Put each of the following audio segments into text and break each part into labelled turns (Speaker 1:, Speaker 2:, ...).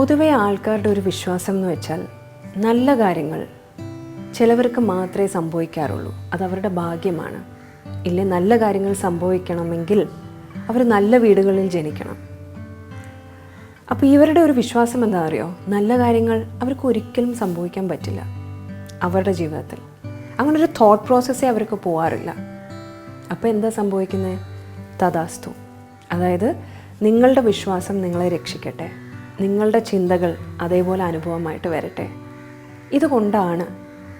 Speaker 1: പൊതുവെ ആൾക്കാരുടെ ഒരു വിശ്വാസം എന്ന് വെച്ചാൽ നല്ല കാര്യങ്ങൾ ചിലവർക്ക് മാത്രമേ സംഭവിക്കാറുള്ളൂ. അത് അവരുടെ ഭാഗ്യമാണ്. ഇല്ലേ നല്ല കാര്യങ്ങൾ സംഭവിക്കണമെങ്കിൽ അവർ നല്ല വീടുകളിൽ ജനിക്കണം. അപ്പോൾ ഇവരുടെ ഒരു വിശ്വാസം എന്താ അറിയോ? നല്ല കാര്യങ്ങൾ അവർക്ക് ഒരിക്കലും സംഭവിക്കാൻ പറ്റില്ല അവരുടെ ജീവിതത്തിൽ. അങ്ങനെ ഒരു തോട്ട് പ്രോസസ്സേ അവർക്ക് പോകാറില്ല അപ്പോൾ എന്താ സംഭവിക്കുന്നത് തഥാസ്തു. അതായത് നിങ്ങളുടെ വിശ്വാസം നിങ്ങളെ രക്ഷിക്കട്ടെ. നിങ്ങളുടെ ചിന്തകൾ അതേപോലെ അനുഭവമായിട്ട് വരട്ടെ. ഇതുകൊണ്ടാണ്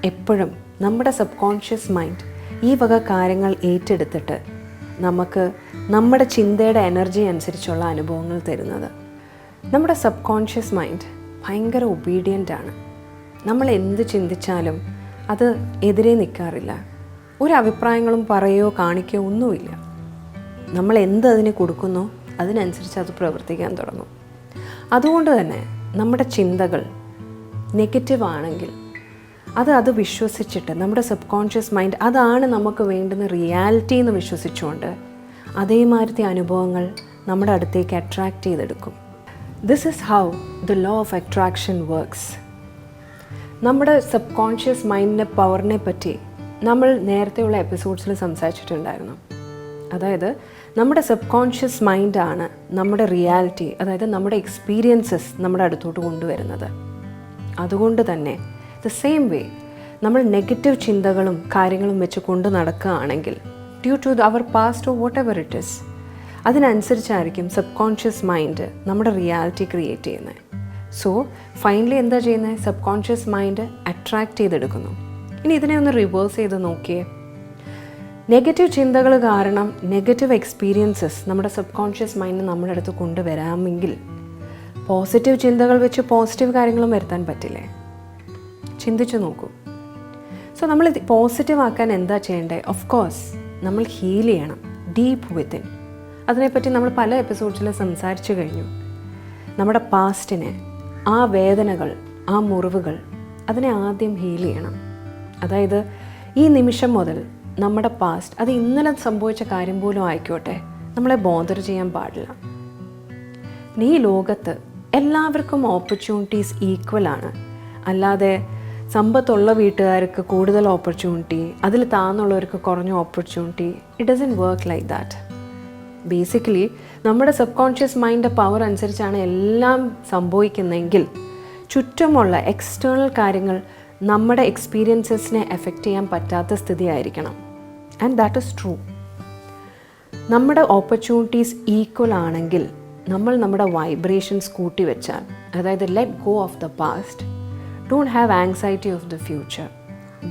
Speaker 1: എപ്പോഴും നമ്മുടെ സബ് കോൺഷ്യസ് മൈൻഡ് ഈ വക കാര്യങ്ങൾ ഏറ്റെടുത്തിട്ട് നമുക്ക് നമ്മുടെ ചിന്തയുടെ എനർജി അനുസരിച്ചുള്ള അനുഭവങ്ങൾ തരുന്നത്. നമ്മുടെ സബ് കോൺഷ്യസ് മൈൻഡ് ഭയങ്കര ഒബീഡിയന്റ് ആണ്. നമ്മൾ എന്ത് ചിന്തിച്ചാലും അത് എതിരെ നിൽക്കാറില്ല ഒരു അഭിപ്രായങ്ങളും പറയുകയോ കാണിക്കുകയോ ഒന്നുമില്ല. നമ്മൾ എന്ത് അതിന് കൊടുക്കുന്നോ അതിനനുസരിച്ച് അത് പ്രവർത്തിക്കാൻ തുടങ്ങും. അതുകൊണ്ട് തന്നെ നമ്മുടെ ചിന്തകൾ നെഗറ്റീവ് ആണെങ്കിൽ അത് അത് വിശ്വസിച്ചിട്ട് നമ്മുടെ സബ് കോൺഷ്യസ് മൈൻഡ് അതാണ് നമുക്ക് വേണ്ടുന്ന റിയാലിറ്റി എന്ന് വിശ്വസിച്ചുകൊണ്ട് അതേമാതിരത്തെ അനുഭവങ്ങൾ നമ്മുടെ അടുത്തേക്ക് അട്രാക്റ്റ് ചെയ്തെടുക്കും. This is how the law of attraction works നമ്മുടെ സബ് കോൺഷ്യസ് മൈൻഡിന്റെ പവറിനെ പറ്റി നമ്മൾ നേരത്തെയുള്ള എപ്പിസോഡ്സിൽ സംസാരിച്ചിട്ടുണ്ടായിരുന്നു. അതായത് നമ്മുടെ സബ് കോൺഷ്യസ് മൈൻഡാണ് നമ്മുടെ റിയാലിറ്റി അതായത് നമ്മുടെ എക്സ്പീരിയൻസസ് നമ്മുടെ അടുത്തോട്ട് കൊണ്ടുവരുന്നത്. അതുകൊണ്ട് തന്നെ ദ സെയിം വേ നമ്മൾ നെഗറ്റീവ് ചിന്തകളും കാര്യങ്ങളും വെച്ച് കൊണ്ട് നടക്കുകയാണെങ്കിൽ due to our past whatever it is അതിനനുസരിച്ചായിരിക്കും sub conscious mind നമ്മുടെ റിയാലിറ്റി ക്രിയേറ്റ് ചെയ്യുന്നത്. സോ ഫൈനലി എന്താ ചെയ്യുന്നത്? സബ് കോൺഷ്യസ് മൈൻഡ് അട്രാക്റ്റ് ചെയ്തെടുക്കുന്നു. ഇനി ഇതിനെ ഒന്ന് റിവേഴ്സ് ചെയ്ത് നോക്കിയേ. നെഗറ്റീവ് ചിന്തകൾ കാരണം നെഗറ്റീവ് എക്സ്പീരിയൻസസ് നമ്മുടെ സബ് കോൺഷ്യസ് മൈൻഡ് നമ്മുടെ അടുത്ത് കൊണ്ടുവരാമെങ്കിൽ പോസിറ്റീവ് ചിന്തകൾ വെച്ച് പോസിറ്റീവ് കാര്യങ്ങളും വരുത്താൻ പറ്റില്ലേ? ചിന്തിച്ചു നോക്കൂ. സോ നമ്മൾ പോസിറ്റീവ് ആക്കാൻ എന്താ ചെയ്യേണ്ടത് ഓഫ് കോഴ്സ് നമ്മൾ ഹീൽ ചെയ്യണം. ഡീപ്പ് വിത്തിൻ അതിനെപ്പറ്റി നമ്മൾ പല എപ്പിസോഡ്സിൽ സംസാരിച്ചു കഴിഞ്ഞു. നമ്മുടെ പാസ്റ്റിനെ ആ വേദനകൾ ആ മുറിവുകൾ അതിനെ ആദ്യം ഹീൽ ചെയ്യണം. അതായത് ഈ നിമിഷം മുതൽ നമ്മുടെ പാസ്റ്റ് അത് ഇന്നലെ സംഭവിച്ച കാര്യം പോലും ആയിക്കോട്ടെ. നമ്മളെ ബോധർ ചെയ്യാൻ പാടില്ല. നീ ലോകത്ത് എല്ലാവർക്കും ഓപ്പർച്യൂണിറ്റീസ് ഈക്വൽ ആണ്. അല്ലാതെ സമ്പത്തുള്ള വീട്ടുകാർക്ക് കൂടുതൽ ഓപ്പർച്യൂണിറ്റി അതിൽ താന്നുള്ളവർക്ക് കുറഞ്ഞ opportunity it doesn't work like that basically നമ്മുടെ സബ് കോൺഷ്യസ് മൈൻഡിന്റെ പവർ അനുസരിച്ചാണ് എല്ലാം സംഭവിക്കുന്നതെങ്കിൽ ചുറ്റുമുള്ള എക്സ്റ്റേണൽ കാര്യങ്ങൾ നമ്മുടെ എക്സ്പീരിയൻസസിനെ എഫക്റ്റ് ചെയ്യാൻ പറ്റാത്ത സ്ഥിതിയായിരിക്കണം. ആൻഡ് ദാറ്റ് ഇസ് ട്രൂ നമ്മുടെ ഓപ്പർച്യൂണിറ്റീസ് ഈക്വൽ ആണെങ്കിൽ നമ്മൾ നമ്മുടെ വൈബ്രേഷൻസ് കൂട്ടി വെച്ചാൽ അതായത് let go of the past don't have anxiety of the future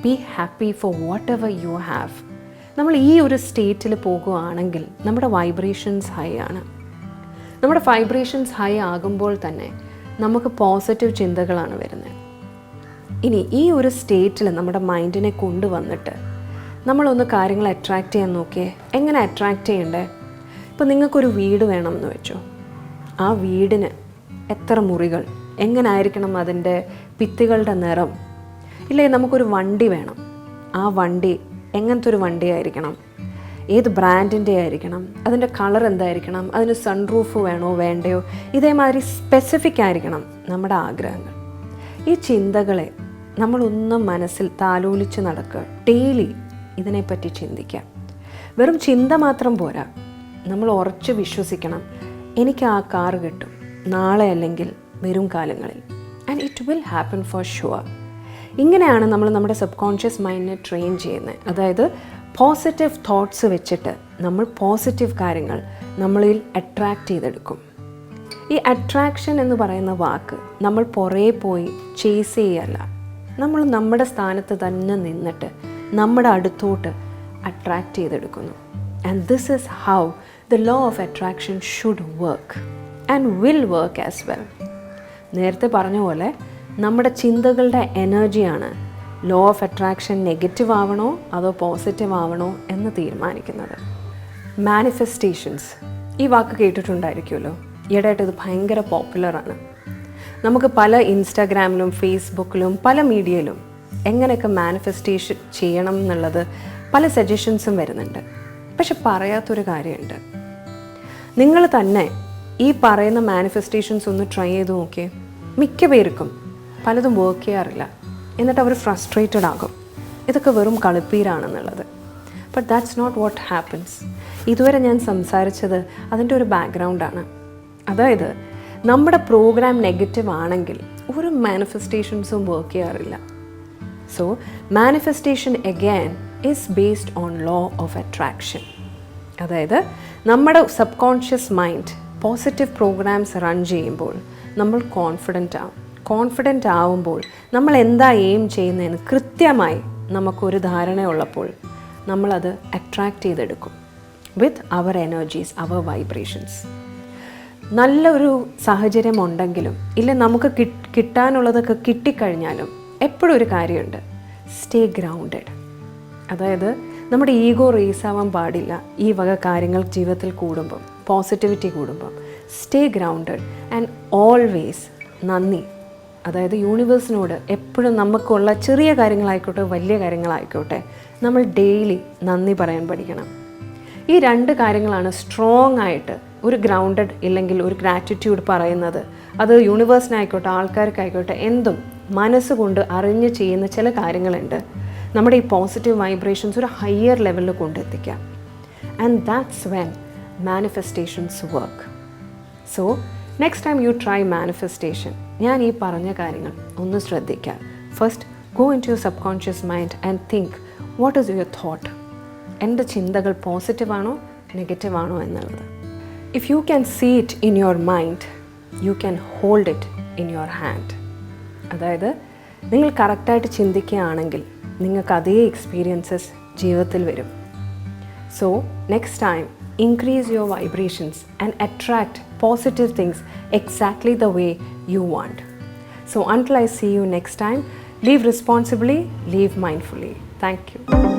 Speaker 1: be happy for whatever you have നമ്മൾ ഈ ഒരു സ്റ്റേറ്റിൽ പോകുകയാണെങ്കിൽ നമ്മുടെ വൈബ്രേഷൻസ് ഹൈ ആണ്. നമ്മുടെ വൈബ്രേഷൻസ് ഹൈ ആകുമ്പോൾ തന്നെ നമുക്ക് പോസിറ്റീവ് ചിന്തകളാണ് വരുന്നത്. ഇനി ഈ ഒരു സ്റ്റേറ്റിൽ നമ്മുടെ മൈൻഡിനെ കൊണ്ടുവന്നിട്ട് നമ്മളൊന്ന് കാര്യങ്ങൾ അട്രാക്റ്റ് ചെയ്യാൻ നോക്കിയേ. എങ്ങനെ അട്രാക്റ്റ് ചെയ്യണ്ടേ? ഇപ്പോൾ നിങ്ങൾക്കൊരു വീട് വേണം എന്ന് വെച്ചോ. ആ വീടിന് എത്ര മുറികൾ? എങ്ങനെ ആയിരിക്കണം അതിന്റെ ഭിത്തികളുടെ നിറം? ഇല്ലേ നമുക്കൊരു വണ്ടി വേണം. ആ വണ്ടി എങ്ങനത്തെ ഒരു വണ്ടി ആയിരിക്കണം ഏത് ബ്രാൻഡിന്റെ ആയിരിക്കണം? അതിന്റെ കളർ എന്തായിരിക്കണം? അതിന് സൺറൂഫ് വേണോ വേണ്ടയോ? ഇതേമാതിരി സ്പെസിഫിക് ആയിരിക്കണം നമ്മുടെ ആഗ്രഹങ്ങൾ. ഈ ചിന്തകളെ നമ്മളൊന്നും മനസ്സിൽ താലോലിച്ച് നടക്കുക. ഡെയിലി ഇതിനെപ്പറ്റി ചിന്തിക്കാം. വെറും ചിന്ത മാത്രം പോരാ. നമ്മൾ ഉറച്ച് വിശ്വസിക്കണം. എനിക്ക് ആ കാർ കിട്ടും. നാളെ അല്ലെങ്കിൽ വരും കാലങ്ങളിൽ. And it will happen for sure ഇങ്ങനെയാണ് നമ്മൾ നമ്മുടെ സബ് കോൺഷ്യസ് മൈൻഡിനെ ട്രെയിൻ ചെയ്യുന്നത്. അതായത് പോസിറ്റീവ് തോട്ട്സ് വെച്ചിട്ട് നമ്മൾ പോസിറ്റീവ് കാര്യങ്ങൾ നമ്മളിൽ അട്രാക്റ്റ് ചെയ്തെടുക്കും. ഈ അട്രാക്ഷൻ എന്ന് പറയുന്ന വാക്ക് നമ്മൾ പുറകെ പോയി ചേസ് ചെയ്യല്ല. നമ്മൾ നമ്മുടെ സ്ഥാനത്ത് തന്നെ നിന്നിട്ട് നമ്മുടെ അടുത്തോട്ട് attract ചെയ്തെടുക്കുന്നു. And this is how the law of attraction should work and will work as well നേരത്തെ പറഞ്ഞ പോലെ നമ്മുടെ ചിന്തകളുടെ എനർജിയാണ് ലോ ഓഫ് അട്രാക്ഷൻ നെഗറ്റീവ് ആവണോ അതോ പോസിറ്റീവ് ആവണോ എന്ന് തീരുമാനിക്കുന്നത്. മാനിഫെസ്റ്റേഷൻസ് ഈ വാക്ക് കേട്ടിട്ടുണ്ടായിരിക്കുമല്ലോ? ഈയിടെയായിട്ട് ഇത് ഭയങ്കര പോപ്പുലറാണ് നമുക്ക് പല ഇൻസ്റ്റാഗ്രാമിലും ഫേസ്ബുക്കിലും പല മീഡിയയിലും എങ്ങനെയൊക്കെ മാനിഫെസ്റ്റേഷൻ ചെയ്യണം എന്നുള്ളത് പല സജഷൻസും വരുന്നുണ്ട്. പക്ഷെ പറയാത്തൊരു കാര്യമുണ്ട്. നിങ്ങൾ തന്നെ ഈ പറയുന്ന മാനിഫെസ്റ്റേഷൻസ് ഒന്ന് ട്രൈ ചെയ്ത് നോക്കിയേ. മിക്ക പേർക്കും പലതും വർക്ക് ചെയ്യാറില്ല. എന്നിട്ട് അവർ ഫ്രസ്ട്രേറ്റഡ് ആകും. ഇതൊക്കെ വെറും കളിപ്പീരാണെന്നുള്ളത്. But that's not what happens ഇതുവരെ ഞാൻ സംസാരിച്ചത് അതിന്റെ ഒരു ബാക്ക്ഗ്രൗണ്ടാണ് അതായത് നമ്മുടെ പ്രോഗ്രാം നെഗറ്റീവ് ആണെങ്കിൽ ഒരു മാനിഫെസ്റ്റേഷൻസും വർക്ക് ചെയ്യാറില്ല. So manifestation again is based on law of attraction അതായത് നമ്മുടെ sub conscious mind positive programs run ചെയ്യുമ്പോൾ നമ്മൾ കോൺഫിഡന്റ് ആവും. കോൺഫിഡന്റ് ആവുമ്പോൾ നമ്മൾ എന്താ എയിം ചെയ്യുന്നതെന്ന് കൃത്യമായി നമുക്കൊരു ധാരണയുള്ളപ്പോൾ നമ്മളത് അട്രാക്റ്റ് ചെയ്തെടുക്കും. വിത്ത് അവർ എനർജീസ് അവർ വൈബ്രേഷൻസ് നല്ലൊരു സാഹചര്യം ഉണ്ടെങ്കിലും ഇല്ല നമുക്ക് കിട്ട് കിട്ടാനുള്ളതൊക്കെ കിട്ടിക്കഴിഞ്ഞാലും എപ്പോഴും ഒരു കാര്യമുണ്ട്. സ്റ്റേ ഗ്രൗണ്ടഡ് അതായത് നമ്മുടെ ഈഗോ റേസ് ആവാൻ പാടില്ല ഈ വക കാര്യങ്ങൾ ജീവിതത്തിൽ കൂടുമ്പം പോസിറ്റിവിറ്റി കൂടുമ്പം. സ്റ്റേ ഗ്രൗണ്ടഡ് ആൻഡ് ഓൾവേസ് നന്ദി. അതായത് യൂണിവേഴ്സിനോട് എപ്പോഴും നമുക്കുള്ള ചെറിയ കാര്യങ്ങളായിക്കോട്ടെ വലിയ കാര്യങ്ങളായിക്കോട്ടെ നമ്മൾ ഡെയിലി നന്ദി പറയാൻ പഠിക്കണം. ഈ രണ്ട് കാര്യങ്ങളാണ് സ്ട്രോങ് ആയിട്ട് ഒരു ഗ്രൗണ്ടഡ് ഇല്ലെങ്കിൽ ഒരു ഗ്രാറ്റിറ്റ്യൂഡ് പറയുന്നത്. അത് യൂണിവേഴ്സിനായിക്കോട്ടെ ആൾക്കാർക്കായിക്കോട്ടെ എന്തും മനസ്സുകൊണ്ട് അറിഞ്ഞ് ചെയ്യുന്ന ചില കാര്യങ്ങളുണ്ട്. നമ്മുടെ ഈ പോസിറ്റീവ് വൈബ്രേഷൻസ് ഒരു ഹയർ ലെവലിൽ കൊണ്ടെത്തിക്കാം. And that's when manifestations work so next time you try manifestation ഞാൻ ഈ പറഞ്ഞ കാര്യങ്ങൾ ഒന്ന് ശ്രദ്ധിക്കുക first go in to your sub conscious mind and think what is your thought എന്റെ ചിന്തകൾ പോസിറ്റീവ് ആണോ നെഗറ്റീവ് ആണോ എന്നുള്ളത്. If you can see it in your mind you can hold it in your hand അതായത് നിങ്ങൾ കറക്റ്റായിട്ട് ചിന്തിക്കുകയാണെങ്കിൽ നിങ്ങൾക്ക് അതേ എക്സ്പീരിയൻസസ് ജീവിതത്തിൽ വരും. So next time increase your vibrations and attract positive things exactly the way you want so until I see you next time live responsibly live mindfully thank U